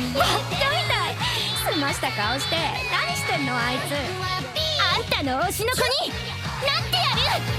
たみたいすました顔して何してんのあいつあんたの推しの子になってやる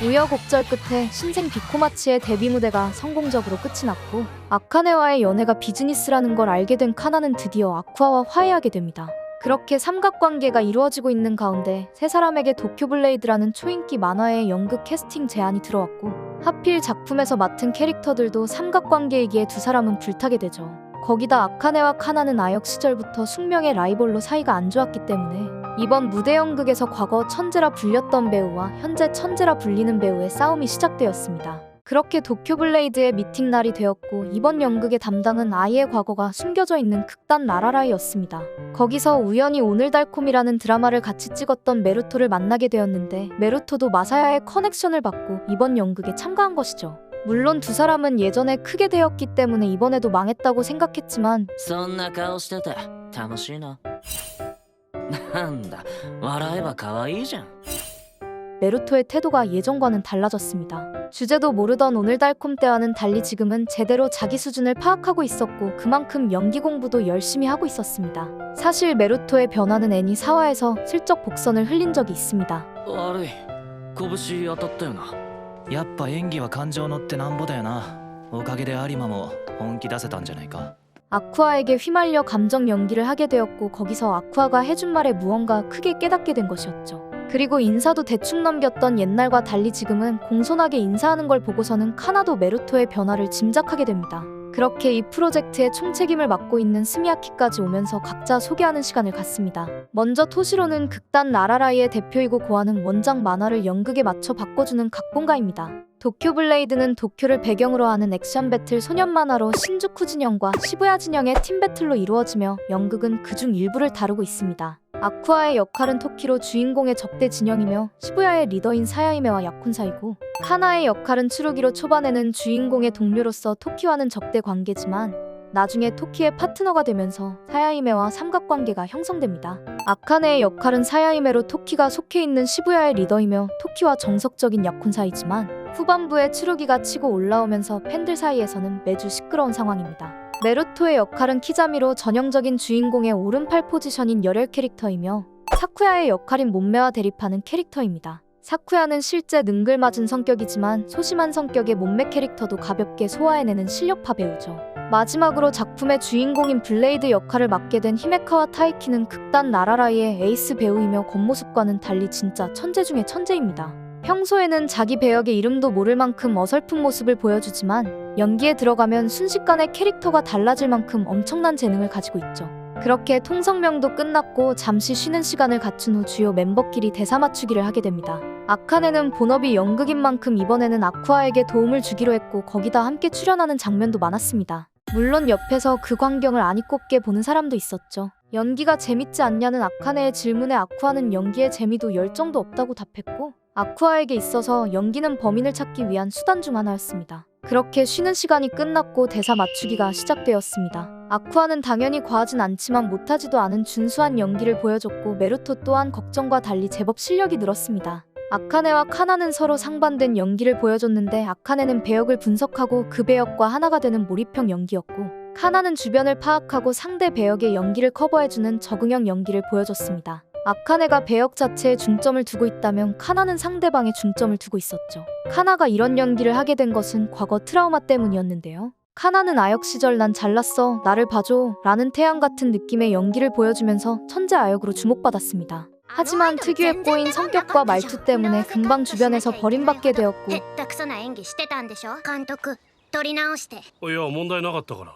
우여곡절 끝에 신생 비코마치의 데뷔 무대가 성공적으로 끝이 났고 아카네와의 연애가 비즈니스라는 걸 알게 된 카나는 드디어 아쿠아와 화해하게 됩니다. 그렇게 삼각관계가 이루어지고 있는 가운데 세 사람에게 도쿄블레이드라는 초인기 만화의 연극 캐스팅 제안이 들어왔고 하필 작품에서 맡은 캐릭터들도 삼각관계이기에 두 사람은 불타게 되죠. 거기다 아카네와 카나는 아역 시절부터 숙명의 라이벌로 사이가 안 좋았기 때문에 이번 무대 연극에서 과거 천재라 불렸던 배우와 현재 천재라 불리는 배우의 싸움이 시작되었습니다. 그렇게 도쿄블레이드의 미팅 날이 되었고 이번 연극의 담당은 아이의 과거가 숨겨져 있는 극단 라라라이였습니다. 거기서 우연히 오늘 달콤이라는 드라마를 같이 찍었던 메루토를 만나게 되었는데 메루토도 마사야의 커넥션을 받고 이번 연극에 참가한 것이죠. 물론 두 사람은 예전에 크게 되었기 때문에 이번에도 망했다고 생각했지만 そんな顔してて楽しいななんだ笑えば可愛いじゃん 메루토의 태도가 예전과는 달라졌습니다. 주제도 모르던 오늘 달콤 때와는 달리 지금은 제대로 자기 수준을 파악하고 있었고 그만큼 연기 공부도 열심히 하고 있었습니다. 사실 메루토의 변화는 애니 4화에서 슬쩍 복선을 흘린 적이 있습니다. 悪い拳当たったよな やっぱ演技は感情乗ってなんぼだよなおかげで有馬も本気出せたんじゃないか 아쿠아에게 휘말려 감정 연기를 하게 되었고 거기서 아쿠아가 해준 말에 무언가 크게 깨닫게 된 것이었죠. 그리고 인사도 대충 넘겼던 옛날과 달리 지금은 공손하게 인사하는 걸 보고서는 카나도 메루토의 변화를 짐작하게 됩니다. 그렇게 이 프로젝트의 총책임을 맡고 있는 스미야키까지 오면서 각자 소개하는 시간을 갖습니다. 먼저 토시로는 극단 라라라이의 대표이고 고아는 원작 만화를 연극에 맞춰 바꿔주는 각본가입니다. 도쿄 블레이드는 도쿄를 배경으로 하는 액션 배틀 소년 만화로 신주쿠 진영과 시부야 진영의 팀 배틀로 이루어지며 연극은 그중 일부를 다루고 있습니다. 아쿠아의 역할은 토키로 주인공의 적대 진영이며 시부야의 리더인 사야이메와 야쿤사이고 카나의 역할은 추루기로 초반에는 주인공의 동료로서 토키와는 적대 관계지만 나중에 토키의 파트너가 되면서 사야이메와 삼각관계가 형성됩니다. 아카네의 역할은 사야이메로 토키가 속해 있는 시부야의 리더이며 토키와 정석적인 약혼 사이지만 후반부에 추루기가 치고 올라오면서 팬들 사이에서는 매주 시끄러운 상황입니다. 메루토의 역할은 키자미로 전형적인 주인공의 오른팔 포지션인 열혈 캐릭터이며 사쿠야의 역할인 몸매와 대립하는 캐릭터입니다. 사쿠야는 실제 능글맞은 성격이지만 소심한 성격의 몸매 캐릭터도 가볍게 소화해내는 실력파 배우죠. 마지막으로 작품의 주인공인 블레이드 역할을 맡게 된 히메카와 타이키는 극단 나라라이의 에이스 배우이며 겉모습과는 달리 진짜 천재 중의 천재입니다. 평소에는 자기 배역의 이름도 모를 만큼 어설픈 모습을 보여주지만 연기에 들어가면 순식간에 캐릭터가 달라질 만큼 엄청난 재능을 가지고 있죠. 그렇게 통성명도 끝났고 잠시 쉬는 시간을 갖춘 후 주요 멤버끼리 대사 맞추기를 하게 됩니다. 아카네는 본업이 연극인 만큼 이번에는 아쿠아에게 도움을 주기로 했고 거기다 함께 출연하는 장면도 많았습니다. 물론 옆에서 그 광경을 아니 꼽게 보는 사람도 있었죠. 연기가 재밌지 않냐는 아카네의 질문에 아쿠아는 연기에 재미도 열정도 없다고 답했고 아쿠아에게 있어서 연기는 범인을 찾기 위한 수단 중 하나였습니다. 그렇게 쉬는 시간이 끝났고 대사 맞추기가 시작되었습니다. 아쿠아는 당연히 과하진 않지만 못하지도 않은 준수한 연기를 보여줬고 메루토 또한 걱정과 달리 제법 실력이 늘었습니다. 아카네와 카나는 서로 상반된 연기를 보여줬는데 아카네는 배역을 분석하고 그 배역과 하나가 되는 몰입형 연기였고 카나는 주변을 파악하고 상대 배역의 연기를 커버해주는 적응형 연기를 보여줬습니다. 아카네가 배역 자체에 중점을 두고 있다면 카나는 상대방에 중점을 두고 있었죠. 카나가 이런 연기를 하게 된 것은 과거 트라우마 때문이었는데요. 카나는 아역 시절 난 잘났어, 나를 봐줘 라는 태양 같은 느낌의 연기를 보여주면서 천재 아역으로 주목받았습니다. 하지만 특유의 꼬인 성격과 말투 때문에 금방 주변에서 버림받게 되었고 へったくそな演技してたんでしょ監督取り直していや問題なかったから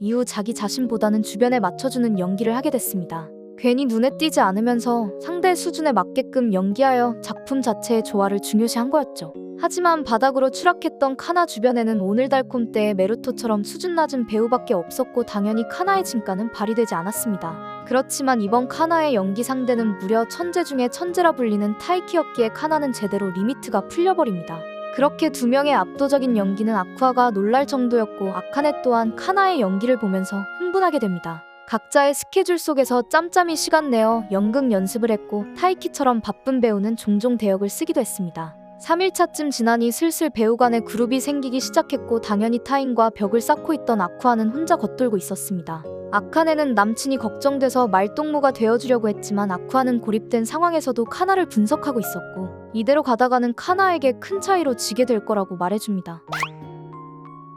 이후 자기 자신보다는 주변에 맞춰주는 연기를 하게 됐습니다. 괜히 눈에 띄지 않으면서 상대 수준에 맞게끔 연기하여 작품 자체의 조화를 중요시한 거였죠. 하지만 바닥으로 추락했던 카나 주변에는 오늘 달콤 때의 메루토처럼 수준 낮은 배우밖에 없었고 당연히 카나의 진가는 발휘되지 않았습니다. 그렇지만 이번 카나의 연기 상대는 무려 천재 중에 천재라 불리는 타이키였기에 카나는 제대로 리미트가 풀려버립니다. 그렇게 두 명의 압도적인 연기는 아쿠아가 놀랄 정도였고 아카네 또한 카나의 연기를 보면서 흥분하게 됩니다. 각자의 스케줄 속에서 짬짬이 시간 내어 연극 연습을 했고 타이키처럼 바쁜 배우는 종종 대역을 쓰기도 했습니다. 3일차쯤 지나니 슬슬 배우 간의 그룹이 생기기 시작했고 당연히 타인과 벽을 쌓고 있던 아쿠아는 혼자 겉돌고 있었습니다. 아카네는 남친이 걱정돼서 말동무가 되어주려고 했지만 아쿠아는 고립된 상황에서도 카나를 분석하고 있었고 이대로 가다가는 카나에게 큰 차이로 지게 될 거라고 말해줍니다.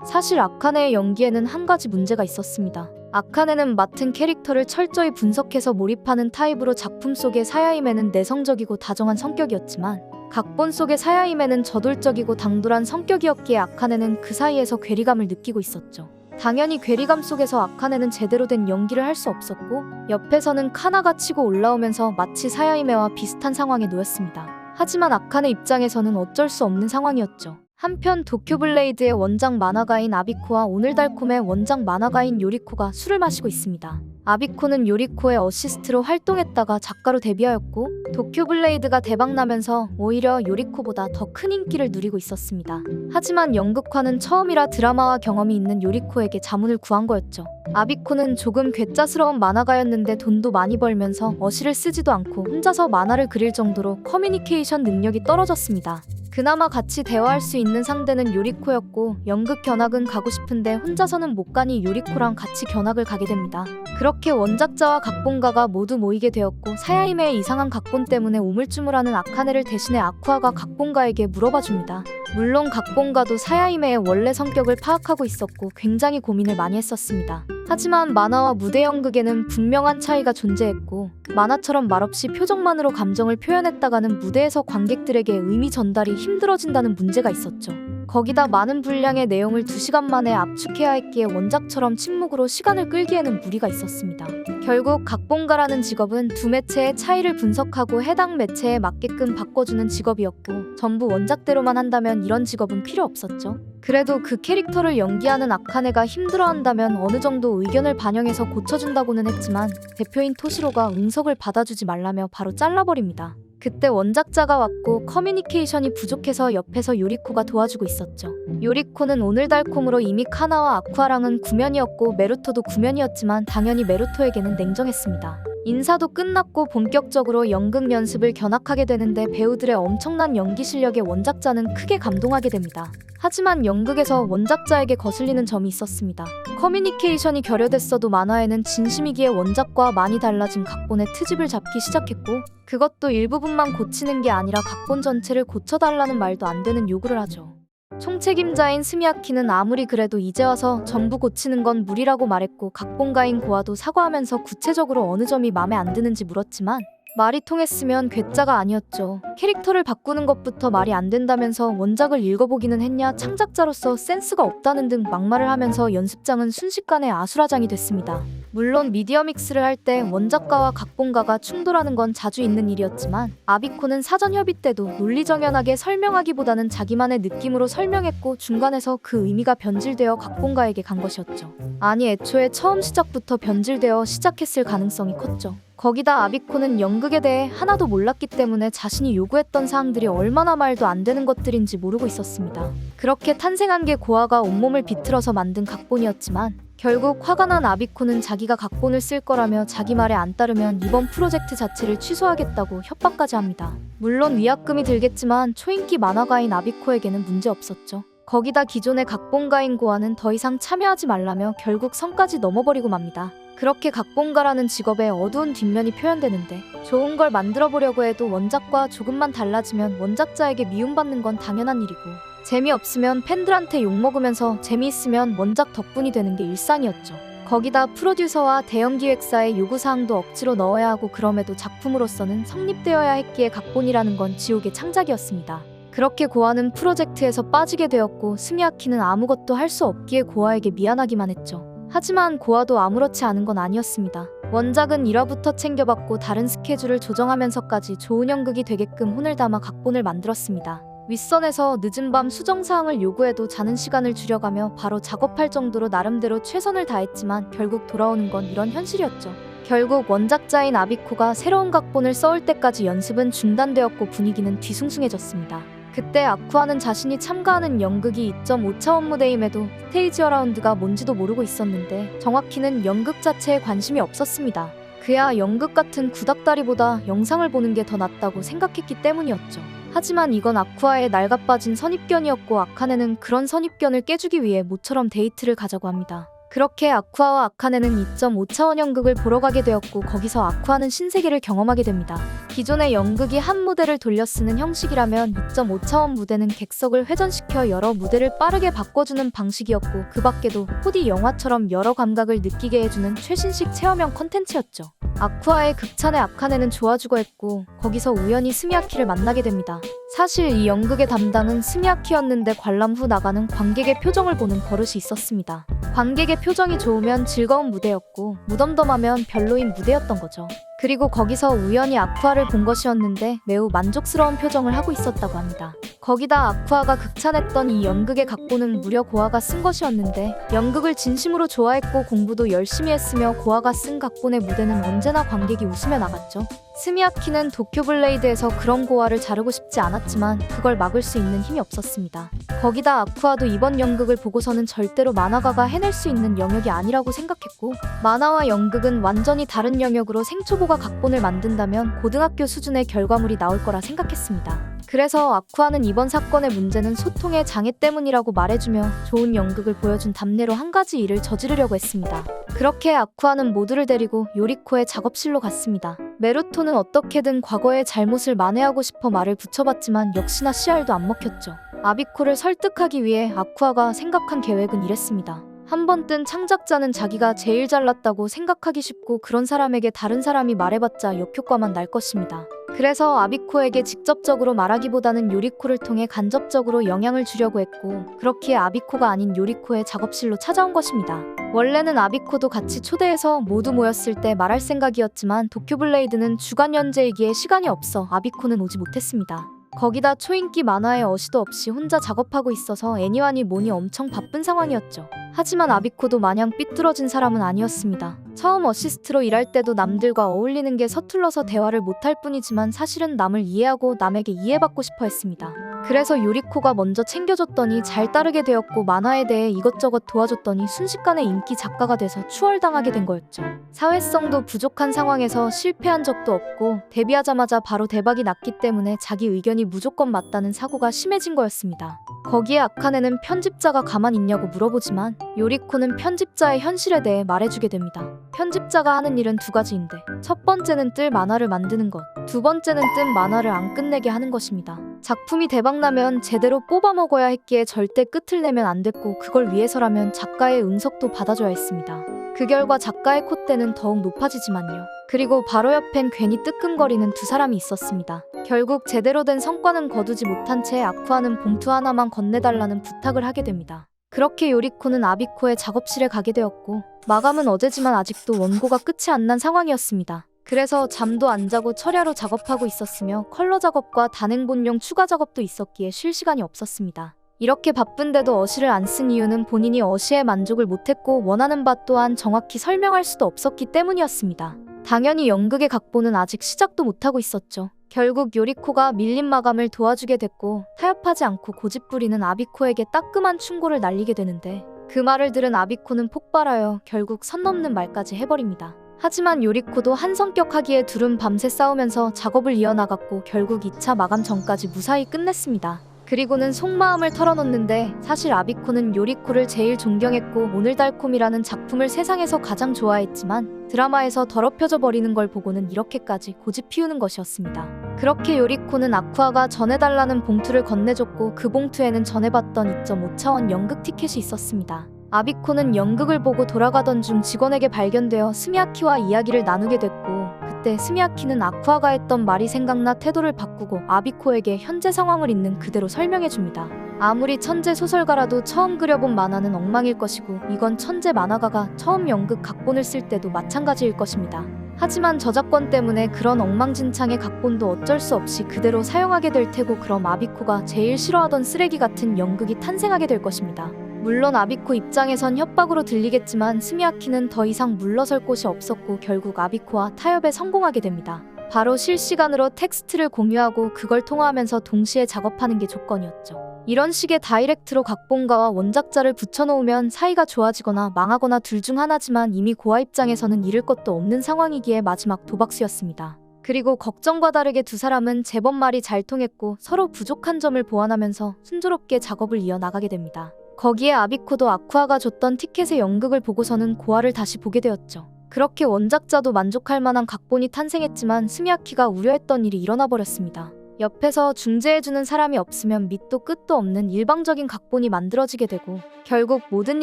사실 아카네의 연기에는 한 가지 문제가 있었습니다. 아카네는 맡은 캐릭터를 철저히 분석해서 몰입하는 타입으로 작품 속의 사야임에는 내성적이고 다정한 성격이었지만 각본 속의 사야임에는 저돌적이고 당돌한 성격이었기에 아카네는 그 사이에서 괴리감을 느끼고 있었죠. 당연히 괴리감 속에서 아카네는 제대로 된 연기를 할 수 없었고 옆에서는 카나가 치고 올라오면서 마치 사야이메와 비슷한 상황에 놓였습니다. 하지만 아카네 입장에서는 어쩔 수 없는 상황이었죠. 한편 도쿄블레이드의 원작 만화가인 아비코와 오늘달콤의 원작 만화가인 요리코가 술을 마시고 있습니다. 아비코는 요리코의 어시스트로 활동했다가 작가로 데뷔하였고 도쿄블레이드가 대박나면서 오히려 요리코보다 더 큰 인기를 누리고 있었습니다. 하지만 연극화는 처음이라 드라마와 경험이 있는 요리코에게 자문을 구한 거였죠. 아비코는 조금 괴짜스러운 만화가였는데 돈도 많이 벌면서 어시를 쓰지도 않고 혼자서 만화를 그릴 정도로 커뮤니케이션 능력이 떨어졌습니다. 그나마 같이 대화할 수 있는 상대는 요리코였고 연극 견학은 가고 싶은데 혼자서는 못 가니 요리코랑 같이 견학을 가게 됩니다. 그렇게 원작자와 각본가가 모두 모이게 되었고 사야임의 이상한 각본 때문에 우물쭈물하는 아카네를 대신해 아쿠아가 각본가에게 물어봐 줍니다. 물론 각본가도 사야임의 원래 성격을 파악하고 있었고 굉장히 고민을 많이 했었습니다. 하지만 만화와 무대 연극에는 분명한 차이가 존재했고 만화처럼 말없이 표정만으로 감정을 표현했다가는 무대에서 관객들에게 의미 전달이 힘들어진다는 문제가 있었죠. 거기다 많은 분량의 내용을 2시간 만에 압축해야 했기에 원작처럼 침묵으로 시간을 끌기에는 무리가 있었습니다. 결국 각본가라는 직업은 두 매체의 차이를 분석하고 해당 매체에 맞게끔 바꿔주는 직업이었고 전부 원작대로만 한다면 이런 직업은 필요 없었죠. 그래도 그 캐릭터를 연기하는 아카네가 힘들어한다면 어느 정도 의견을 반영해서 고쳐준다고는 했지만 대표인 토시로가 응석을 받아주지 말라며 바로 잘라버립니다. 그때 원작자가 왔고 커뮤니케이션이 부족해서 옆에서 요리코가 도와주고 있었죠. 요리코는 오늘 달콤으로 이미 카나와 아쿠아랑은 구면이었고 메루토도 구면이었지만 당연히 메루토에게는 냉정했습니다. 인사도 끝났고 본격적으로 연극 연습을 견학하게 되는데 배우들의 엄청난 연기 실력에 원작자는 크게 감동하게 됩니다. 하지만 연극에서 원작자에게 거슬리는 점이 있었습니다. 커뮤니케이션이 결여됐어도 만화에는 진심이기에 원작과 많이 달라진 각본의 트집을 잡기 시작했고 그것도 일부분만 고치는 게 아니라 각본 전체를 고쳐달라는 말도 안 되는 요구를 하죠. 총책임자인 스미야키는 아무리 그래도 이제 와서 전부 고치는 건 무리라고 말했고 각본가인 고아도 사과하면서 구체적으로 어느 점이 마음에 안 드는지 물었지만 말이 통했으면 괴짜가 아니었죠. 캐릭터를 바꾸는 것부터 말이 안 된다면서 원작을 읽어보기는 했냐 창작자로서 센스가 없다는 등 막말을 하면서 연습장은 순식간에 아수라장이 됐습니다. 물론 미디어 믹스를 할 때 원작가와 각본가가 충돌하는 건 자주 있는 일이었지만 아비코는 사전 협의 때도 논리정연하게 설명하기보다는 자기만의 느낌으로 설명했고 중간에서 그 의미가 변질되어 각본가에게 간 것이었죠. 아니 애초에 처음 시작부터 변질되어 시작했을 가능성이 컸죠. 거기다 아비코는 연극에 대해 하나도 몰랐기 때문에 자신이 요구했던 사항들이 얼마나 말도 안 되는 것들인지 모르고 있었습니다. 그렇게 탄생한 게 고아가 온몸을 비틀어서 만든 각본이었지만 결국 화가 난 아비코는 자기가 각본을 쓸 거라며 자기 말에 안 따르면 이번 프로젝트 자체를 취소하겠다고 협박까지 합니다. 물론 위약금이 들겠지만 초인기 만화가인 아비코에게는 문제 없었죠. 거기다 기존의 각본가인 고아는 더 이상 참여하지 말라며 결국 선까지 넘어버리고 맙니다. 그렇게 각본가라는 직업의 어두운 뒷면이 표현되는데 좋은 걸 만들어 보려고 해도 원작과 조금만 달라지면 원작자에게 미움받는 건 당연한 일이고 재미없으면 팬들한테 욕먹으면서 재미있으면 원작 덕분이 되는 게 일상이었죠. 거기다 프로듀서와 대형 기획사의 요구사항도 억지로 넣어야 하고 그럼에도 작품으로서는 성립되어야 했기에 각본이라는 건 지옥의 창작이었습니다. 그렇게 고아는 프로젝트에서 빠지게 되었고 스미야키는 아무것도 할 수 없기에 고아에게 미안하기만 했죠. 하지만 고아도 아무렇지 않은 건 아니었습니다. 원작은 1화부터 챙겨봤고 다른 스케줄을 조정하면서까지 좋은 연극이 되게끔 혼을 담아 각본을 만들었습니다. 윗선에서 늦은 밤 수정사항을 요구해도 자는 시간을 줄여가며 바로 작업할 정도로 나름대로 최선을 다했지만 결국 돌아오는 건 이런 현실이었죠. 결국 원작자인 아비코가 새로운 각본을 써올 때까지 연습은 중단되었고 분위기는 뒤숭숭해졌습니다. 그때 아쿠아는 자신이 참가하는 연극이 2.5차원 무대임에도 스테이지 어라운드가 뭔지도 모르고 있었는데 정확히는 연극 자체에 관심이 없었습니다. 그야 연극 같은 구닥다리보다 영상을 보는 게 더 낫다고 생각했기 때문이었죠. 하지만 이건 아쿠아의 낡아빠진 선입견이었고 아카네는 그런 선입견을 깨주기 위해 모처럼 데이트를 가자고 합니다. 그렇게 아쿠아와 아카네는 2.5차원 연극을 보러 가게 되었고 거기서 아쿠아는 신세계를 경험하게 됩니다. 기존의 연극이 한 무대를 돌려 쓰는 형식이라면 2.5차원 무대는 객석을 회전시켜 여러 무대를 빠르게 바꿔주는 방식이었고 그 밖에도 4D 영화처럼 여러 감각을 느끼게 해주는 최신식 체험형 컨텐츠였죠. 아쿠아의 극찬에 아카네는 좋아주고 했고 거기서 우연히 스미야키를 만나게 됩니다. 사실 이 연극의 담당은 스미야키였는데 관람 후 나가는 관객의 표정을 보는 버릇이 있었습니다. 관객의 표정이 좋으면 즐거운 무대였고 무덤덤하면 별로인 무대였던 거죠. 그리고 거기서 우연히 아쿠아를 본 것이었는데 매우 만족스러운 표정을 하고 있었다고 합니다. 거기다 아쿠아가 극찬했던 이 연극의 각본은 무려 고아가 쓴 것이었는데 연극을 진심으로 좋아했고 공부도 열심히 했으며 고아가 쓴 각본의 무대는 언제나 관객이 웃으며 나갔죠. 스미야키는 도쿄 블레이드에서 그런 고아를 자르고 싶지 않았 지만 그걸 막을 수 있는 힘이 없었습니다. 거기다 아쿠아도 이번 연극을 보고서는 절대로 만화가가 해낼 수 있는 영역이 아니라고 생각했고 만화와 연극은 완전히 다른 영역으로 생초보가 각본을 만든다면 고등학교 수준의 결과물이 나올 거라 생각했습니다. 그래서 아쿠아는 이번 사건의 문제는 소통의 장애 때문이라고 말해주며 좋은 연극을 보여준 답례로 한 가지 일을 저지르려고 했습니다. 그렇게 아쿠아는 모두를 데리고 요리코의 작업실로 갔습니다. 메루토는 어떻게든 과거의 잘못을 만회하고 싶어 말을 붙여봤지만 역시나 씨알도 안 먹혔죠. 아비코를 설득하기 위해 아쿠아가 생각한 계획은 이랬습니다. 한 번 뜬 창작자는 자기가 제일 잘났다고 생각하기 쉽고 그런 사람에게 다른 사람이 말해봤자 역효과만 날 것입니다. 그래서 아비코에게 직접적으로 말하기보다는 요리코를 통해 간접적으로 영향을 주려고 했고 그렇기에 아비코가 아닌 요리코의 작업실로 찾아온 것입니다. 원래는 아비코도 같이 초대해서 모두 모였을 때 말할 생각이었지만 도쿄블레이드는 주간 연재이기에 시간이 없어 아비코는 오지 못했습니다. 거기다 초인기 만화에 어시도 없이 혼자 작업하고 있어서 애니와니 뭐니 엄청 바쁜 상황이었죠. 하지만 아비코도 마냥 삐뚤어진 사람은 아니었습니다. 처음 어시스트로 일할 때도 남들과 어울리는 게 서툴러서 대화를 못할 뿐이지만 사실은 남을 이해하고 남에게 이해받고 싶어 했습니다. 그래서 요리코가 먼저 챙겨줬더니 잘 따르게 되었고 만화에 대해 이것저것 도와줬더니 순식간에 인기 작가가 돼서 추월당하게 된 거였죠. 사회성도 부족한 상황에서 실패한 적도 없고 데뷔하자마자 바로 대박이 났기 때문에 자기 의견이 무조건 맞다는 사고가 심해진 거였습니다. 거기에 아카네는 편집자가 가만 있냐고 물어보지만 요리코는 편집자의 현실에 대해 말해주게 됩니다. 편집자가 하는 일은 두 가지인데 첫 번째는 뜰 만화를 만드는 것, 두 번째는 뜬 만화를 안 끝내게 하는 것입니다. 작품이 대박나면 제대로 뽑아 먹어야 했기에 절대 끝을 내면 안 됐고 그걸 위해서라면 작가의 응석도 받아줘야 했습니다. 그 결과 작가의 콧대는 더욱 높아지지만요. 그리고 바로 옆엔 괜히 뜨끔거리는 두 사람이 있었습니다. 결국 제대로 된 성과는 거두지 못한 채 아쿠아는 봉투 하나만 건네달라는 부탁을 하게 됩니다. 그렇게 요리코는 아비코의 작업실에 가게 되었고 마감은 어제지만 아직도 원고가 끝이 안 난 상황이었습니다. 그래서 잠도 안 자고 철야로 작업하고 있었으며 컬러 작업과 단행본용 추가 작업도 있었기에 쉴 시간이 없었습니다. 이렇게 바쁜데도 어시를 안 쓴 이유는 본인이 어시에 만족을 못했고 원하는 바 또한 정확히 설명할 수도 없었기 때문이었습니다. 당연히 연극의 각본은 아직 시작도 못하고 있었죠. 결국 요리코가 밀린 마감을 도와주게 됐고 타협하지 않고 고집부리는 아비코에게 따끔한 충고를 날리게 되는데 그 말을 들은 아비코는 폭발하여 결국 선 넘는 말까지 해버립니다. 하지만 요리코도 한 성격하기에 둘은 밤새 싸우면서 작업을 이어나갔고 결국 2차 마감 전까지 무사히 끝냈습니다. 그리고는 속마음을 털어놓는데 사실 아비코는 요리코를 제일 존경했고 오늘달콤이라는 작품을 세상에서 가장 좋아했지만 드라마에서 더럽혀져 버리는 걸 보고는 이렇게까지 고집 피우는 것이었습니다. 그렇게 요리코는 아쿠아가 전해달라는 봉투를 건네줬고 그 봉투에는 전해봤던 2.5차원 연극 티켓이 있었습니다. 아비코는 연극을 보고 돌아가던 중 직원에게 발견되어 스미야키와 이야기를 나누게 됐고 그때 스미야키는 아쿠아가 했던 말이 생각나 태도를 바꾸고 아비코에게 현재 상황을 있는 그대로 설명해 줍니다. 아무리 천재 소설가라도 처음 그려본 만화는 엉망일 것이고 이건 천재 만화가가 처음 연극 각본을 쓸 때도 마찬가지일 것입니다. 하지만 저작권 때문에 그런 엉망진창의 각본도 어쩔 수 없이 그대로 사용하게 될 테고 그럼 아비코가 제일 싫어하던 쓰레기 같은 연극이 탄생하게 될 것입니다. 물론 아비코 입장에선 협박으로 들리겠지만 스미야키는 더 이상 물러설 곳이 없었고 결국 아비코와 타협에 성공하게 됩니다. 바로 실시간으로 텍스트를 공유하고 그걸 통화하면서 동시에 작업하는 게 조건이었죠. 이런 식의 다이렉트로 각본가와 원작자를 붙여놓으면 사이가 좋아지거나 망하거나 둘 중 하나지만 이미 고아 입장에서는 잃을 것도 없는 상황이기에 마지막 도박수였습니다. 그리고 걱정과 다르게 두 사람은 제법 말이 잘 통했고 서로 부족한 점을 보완하면서 순조롭게 작업을 이어나가게 됩니다. 거기에 아비코도 아쿠아가 줬던 티켓의 연극을 보고서는 고아를 다시 보게 되었죠. 그렇게 원작자도 만족할 만한 각본이 탄생했지만 스미야키가 우려했던 일이 일어나 버렸습니다. 옆에서 중재해주는 사람이 없으면 밑도 끝도 없는 일방적인 각본이 만들어지게 되고 결국 모든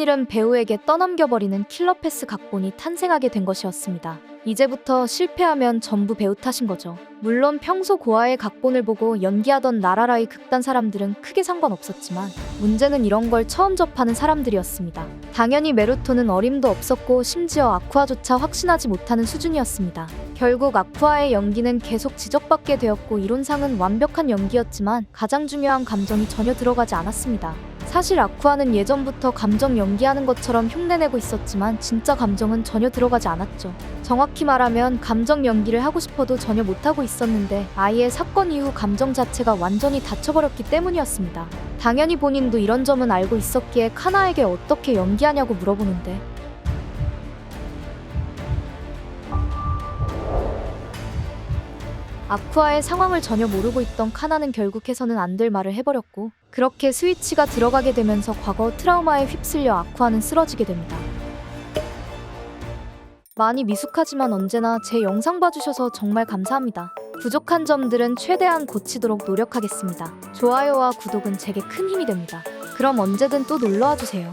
일은 배우에게 떠넘겨버리는 킬러 패스 각본이 탄생하게 된 것이었습니다. 이제부터 실패하면 전부 배우 탓인 거죠. 물론 평소 고아의 각본을 보고 연기하던 나라라의 극단 사람들은 크게 상관없었지만 문제는 이런 걸 처음 접하는 사람들이었습니다. 당연히 메루토는 어림도 없었고 심지어 아쿠아조차 확신하지 못하는 수준이었습니다. 결국 아쿠아의 연기는 계속 지적받게 되었고 이론상은 완벽한 연기였지만 가장 중요한 감정이 전혀 들어가지 않았습니다. 사실 아쿠아는 예전부터 감정 연기하는 것처럼 흉내내고 있었지만 진짜 감정은 전혀 들어가지 않았죠. 정확히 말하면 감정 연기를 하고 싶어도 전혀 못하고 있었는데 아예 사건 이후 감정 자체가 완전히 닫혀버렸기 때문이었습니다. 당연히 본인도 이런 점은 알고 있었기에 카나에게 어떻게 연기하냐고 물어보는데 아쿠아의 상황을 전혀 모르고 있던 카나는 결국 해서는 안 될 말을 해버렸고 그렇게 스위치가 들어가게 되면서 과거 트라우마에 휩쓸려 아쿠아는 쓰러지게 됩니다. 많이 미숙하지만 언제나 제 영상 봐주셔서 정말 감사합니다. 부족한 점들은 최대한 고치도록 노력하겠습니다. 좋아요와 구독은 제게 큰 힘이 됩니다. 그럼 언제든 또 놀러와 주세요.